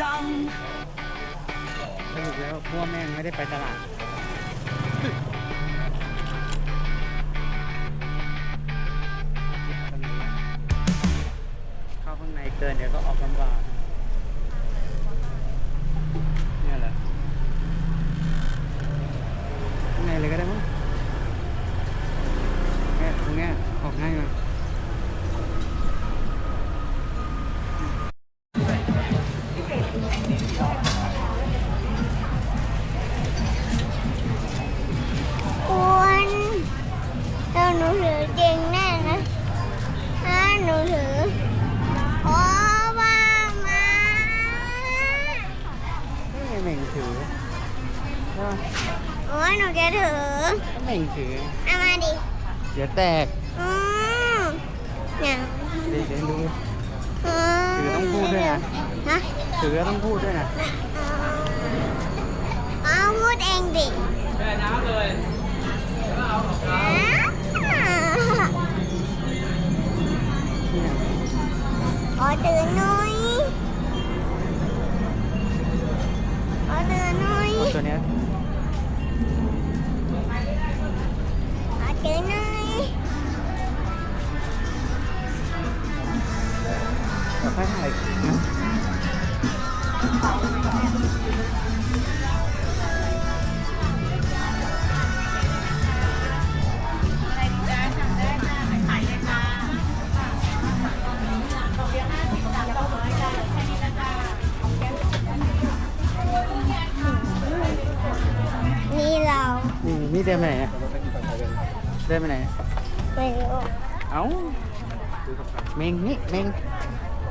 จัง สรุปแล้วพวกแม่งไม่ได้ไปตลาด เข้าข้างในเกินเดี๋ยวก็ออกลำบาก ดี๋ยวแตกอืมเนี่ยเดี๋ยวเดี๋ยวดูอืมถือต้องพูดด้วยนะฮะถือก็ต้องพูดด้วยนะเอาพูดเองดิแม่น้ำเลยเนี่ยขอตื่นหน่อยขอตื่นหน่อยเอาตัวเนี้ยขอตื่นหน่อย ค่อยถ่ายนะนี่เรานี่นี่เดินไปไหนเนี่ยเดินไปไหนไม่รู้เอ้าเมงนี่เมง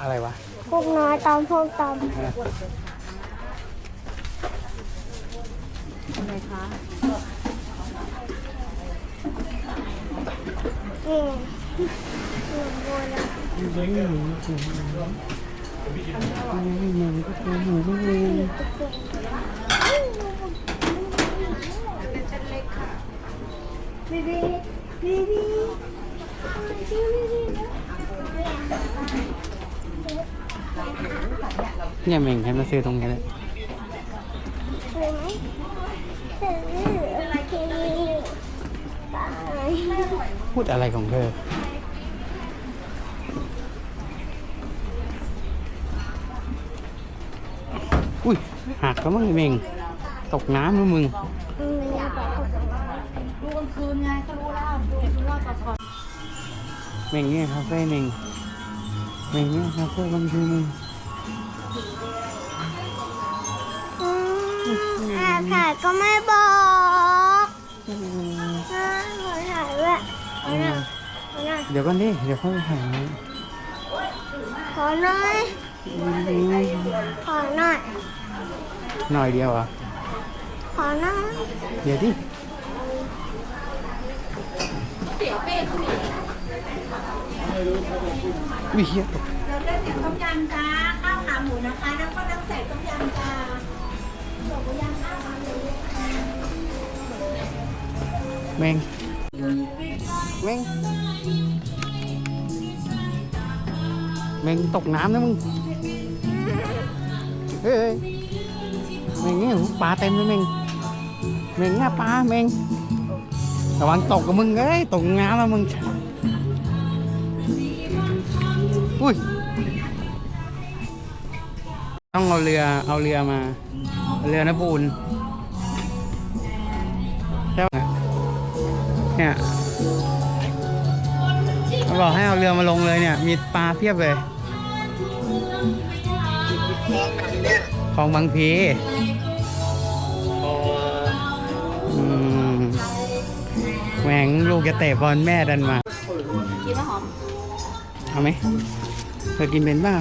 อะไรวะพวกน้อยตอมพวกตอมอืมอืมบัวนะไม่หนูไม่หนูก็ตัวหนูไม่หนู บีบีบีบี เนี่ยเม่งให้มาซื้อตรงนี้เลยสวยไหมสวยโอเคบายพูดอะไรของเธอ อุ้ยหักแล้วมั้งไอ้เมงตกน้ำแล้วมึงอืมอยากบอกเขาจะมาเมงเนี่ยคาเฟ่เมงเมงเนี่ยคาเฟ่บางทีมึงายก็ไม่บอกอ่าขอถ่ายด้วยเอาหน่อยเอาหน่อยเดี๋ยวก่อนดิเดี๋ยวค่อยไปถ่ายนะขอหน่อยเขอหน่อยหน่อยเดียวเหรอะขอหน่อยเดี๋ยวดิวิเฮียตก เราได้แต่ต้มยำจ้าข้าวขาหมูนะคะแล้วก็น้ำใส่ต้มยำจ้า แมงแมงแมงตกน้ำนะมึง เฮ้ยแมงเนี่ยปลาเต็มเลยแมงแมงง่าปลาแมงระวังตกกับมึงเอ้ยตกน้ำแล้วมึง อุ้ย ต้องเอาเรือเอาเรือมา เอาเรือนะปูนใช่ไหมเนี่ยเขาบอกให้เอาเรือมาลงเลยเนี่ย มีปลาเพียบเลย ของบางพีอืมแหวงลูกจะเตะบอลแม่ดันมา กินแล้วหอม เอาไหมเธอกินเป็นเปล่า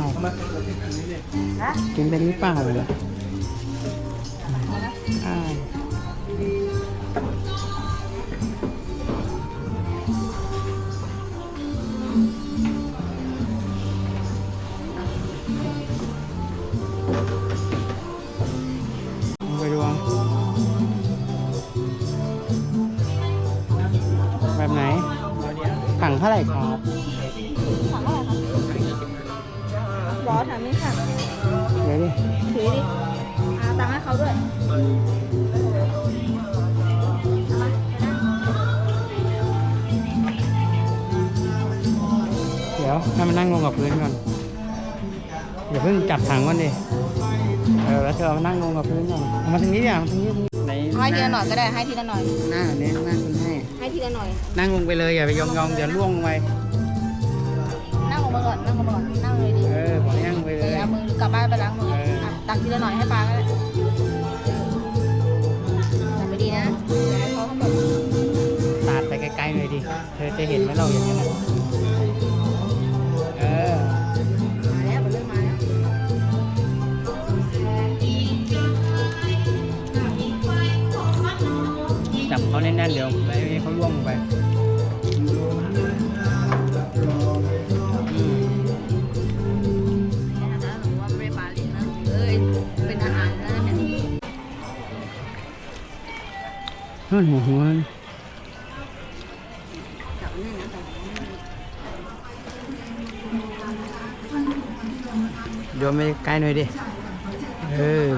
กินเป็นหรือเปล่าเหร เดี๋ยวดิถือดิเอาตังค์ให้เขาด้วยเดี๋ยวให้มันนั่งลงกับพื้นก่อนอย่าเพิ่งจับถังก่อนดิเออแล้วเธอเอามานั่งลงกับพื้นก่อนเอามาทางนี้ดิเอามาทางนี้ในให้ทีละหน่อยก็ได้ให้ทีละหน่อย หน้าเนี่ยหน้าคุณให้ให้ทีละหน่อย นั่งลงไปเลยอย่าไปยองยองๆเดี๋ยวล่วงลงไปาป้าไปล้างมืออะตักทีละหน่อยให้ป้าก็ได้แต่ไม่ดีนะเขาแบบสาดไปไกลๆหน่อยดิ เธอจะเห็นไหมเราอย่างนี้น เฮ้ยหัวหัวจับนี่นะจับนี่นะโยนไปใกล้หน่อยดิ เออ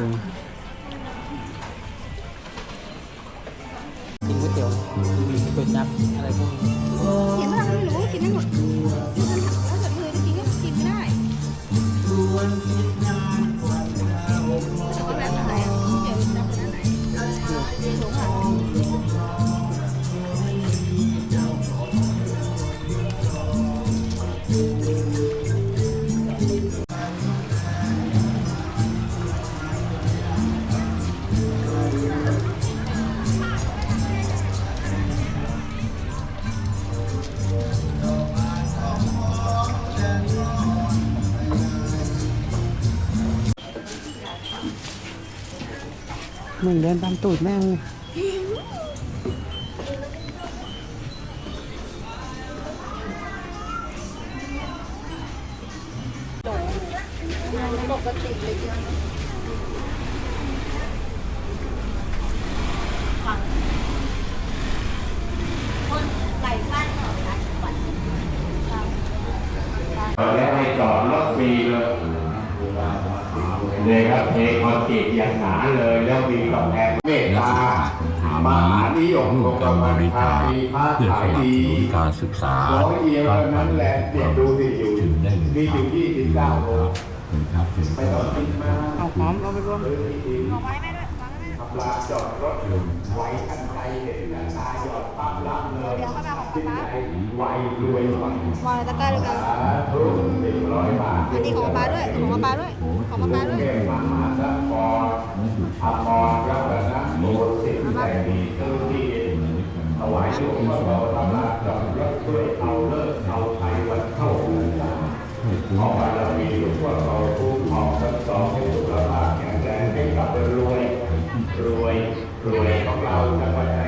กินก๋วยเตี๋ยวก๋วยจับอะไรพวกนี้กินไม่ได้ไม่รู้กินได้หมดถ้าเกิดเธอจะกินก็กินไม่ได้ งเดินตามตูดแม่ง แล้วมีกำแพงเมตตามหานิยมร่วมกันบริจาคมีค้าเพื่อสยนับสนุนการศึกษาร้อยเอียงนั้นแหละเด็กดูสิอยู่ถึงได้เลยมีอยู่ยี่สิบเก้าโลครับถึงไม่ต้องคิดมากเอาพร้อมเอาไปรวมเลยดีๆทำลาจอดรถไว้ทันใจเห็นกันตายอดปั๊บรับเลยเดี๋ยวเขาไปเอาของป๊าไวรวยไววางตะกร้าด้วยกันสาธุหนึ่งร้อยบาทอันนี้ของป๊าด้วยของป๊าด้วยของป๊าด้วย อมรรัตนโมสิทธิ์แต่ดีเจ้าที่ถวายโยมพระบรมราชดอกด้วยเอาเลิกเอาไทยวันเข้าพรรษาขอบารามีหลวงพ่อเราผู้มองทั้งสองให้สุขภาพแข็งแรงให้กลับไปรวย รวยรวยของเราจังห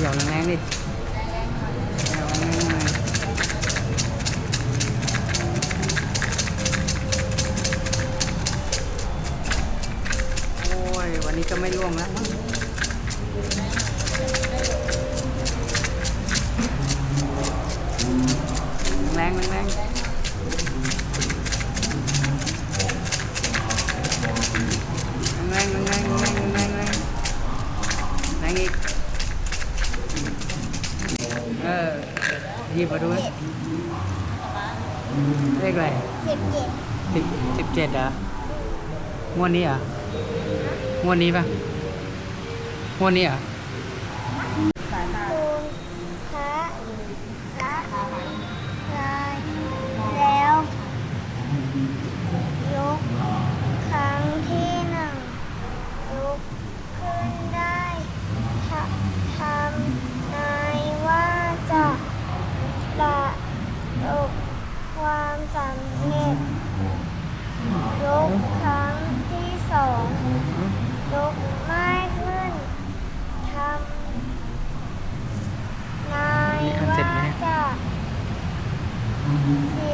เกี่ยวแรงๆนี่ ยิบมาด้วยเลขอะไรสิบเจ็ดสิบสิบเจ็ดเหรองวดนี้เหรองวดนี้ปะงวดนี้อคู Yeah.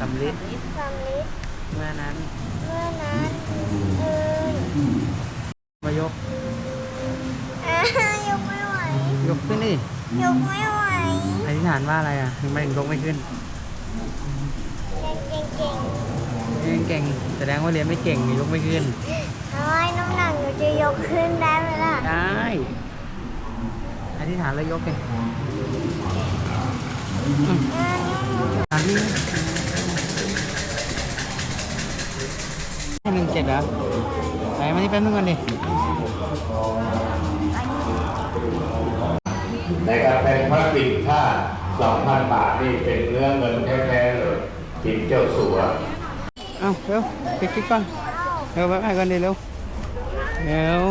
สำลิดสำลิดเมื่อนั้น เมื่อนั้นเอ่ยมายกอะยกไม่ไหว ยกขึ้นดิยกไม่ไหวอธิษฐานว่าอะไรอะถึงไม่ถึงยกไม่ขึ้น เก่งเก่งเรียนเก่งแสดงว่าเรียนไม่เก่งยกไม่ขึ้นๆเอาไว้น้ำหนักหนูจะยกขึ้นได้ไหมล่ะ ได้อธิษฐานแล้วยกไงอะถ ห้หนึ่งเจ็ดเหรอไหนมาที่แป๊บนึงก่อนดิในการเป็นพระปิ่นค่าสองพันบาทนี่เป็นเนื้อเงินแท้ๆเลยปิ่นเจ้าสัว เอาเร็วปิดคลิปก่อนเร็วไปไปก่อนดิเร็วเร็ว